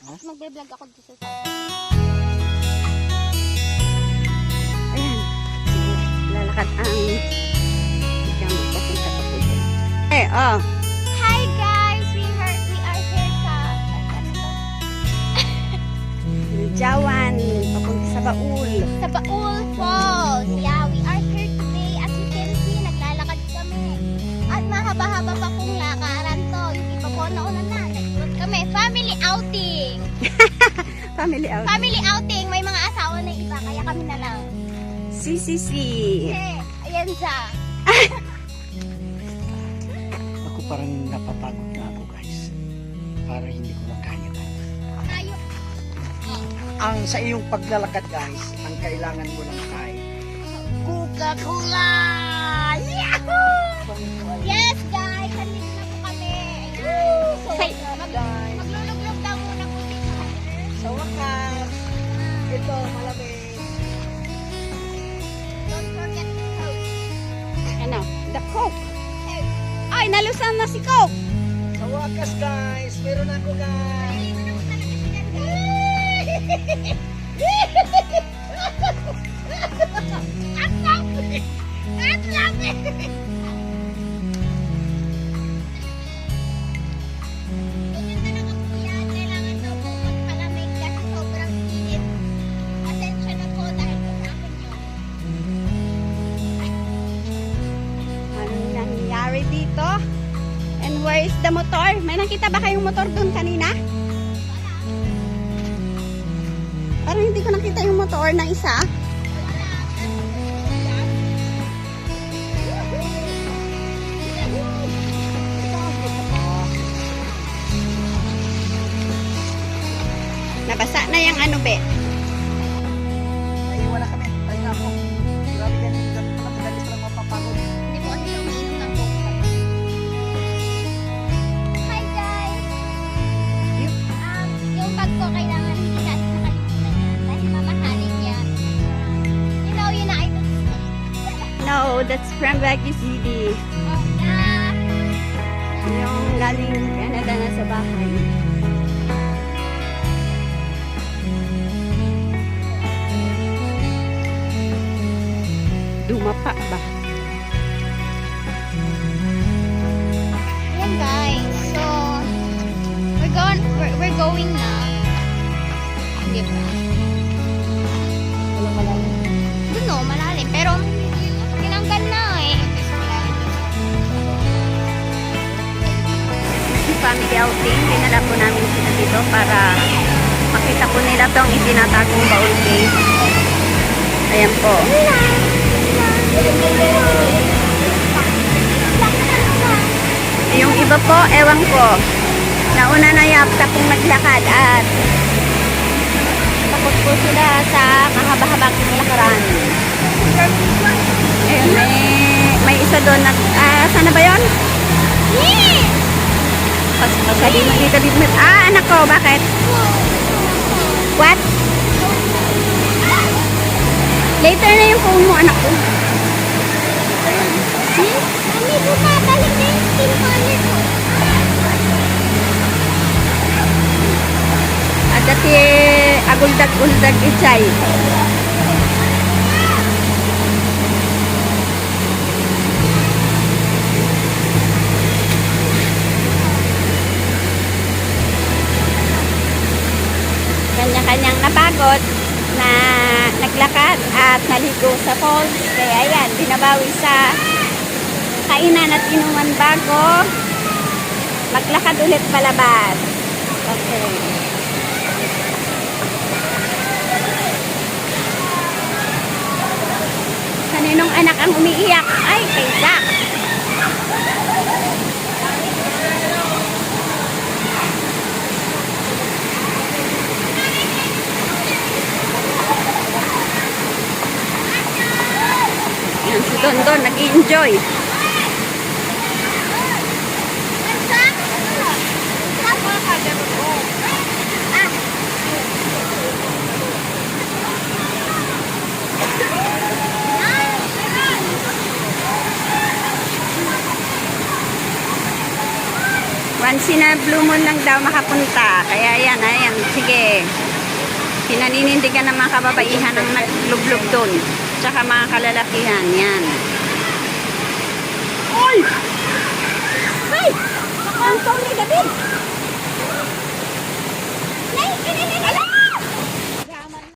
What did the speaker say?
Tapos magbe-vlog ako dito sa Ayan. Lalakad ang ikaw magpapunta pa po dyan. Eh, oh. Hi guys! We are, we are here sa... Ano? Jawan, papunta sa Baul. Sa Baul kami. Family outing. Family out. Family outing. May mga asawa na iba. Kaya kami na lang. Si, si, si. Eh, ayan siya. Ako parang napapagod na ako guys. Para hindi ko na kaya guys. Tayo. Ang sa iyong paglalakad guys, ang kailangan mo lang ay Coca-Cola! Yahoo! Yes, Ano? The Coke. Ay, nalusan na si Coke. Sa wakas guys, meron ako guys. Na po talaga siya, guys. Nangyari dito? And where is the motor? May nakita ba kayong motor doon kanina? Parang hindi ko nakita yung motor na isa. Nabasa na yung ano be. No, that's from Baguio City. Yung galing Canada na sa bahay. Dumapa ba? Ayan guys, so we're going we're, we're going na. Hindi pa. Family outing, dinala po namin sila dito para makita po nila tong itinatagong baul cave. Ayan po. Yung iba po, ewan ko. Nauna na yapta pong naglakad at takot po sila sa kahaba-habang lakaran. Ayun, may, may isa doon na, ah, sana ba yun? Pas pasali mo dito dito. Ah, anak ko, bakit? What? Later na yung phone mo, anak ko. See? Mami, bumabalik na yung skin color ko. At dati, aguldag-uldag ichay. Kanya-kanyang napagod na naglakad at naligo sa falls. Kaya yan, binabawi sa kainan at inuman bago maglakad ulit palabas. Okay. Kaninong anak ang umiiyak? Ay, kay Jack. Don, nag-enjoy. One sina Blue Moon lang daw makapunta. Kaya yan, ayan, sige. Pinaninindigan ng mga kababaihan ang naglublog doon. Tsaka mga kalalakihan, yan.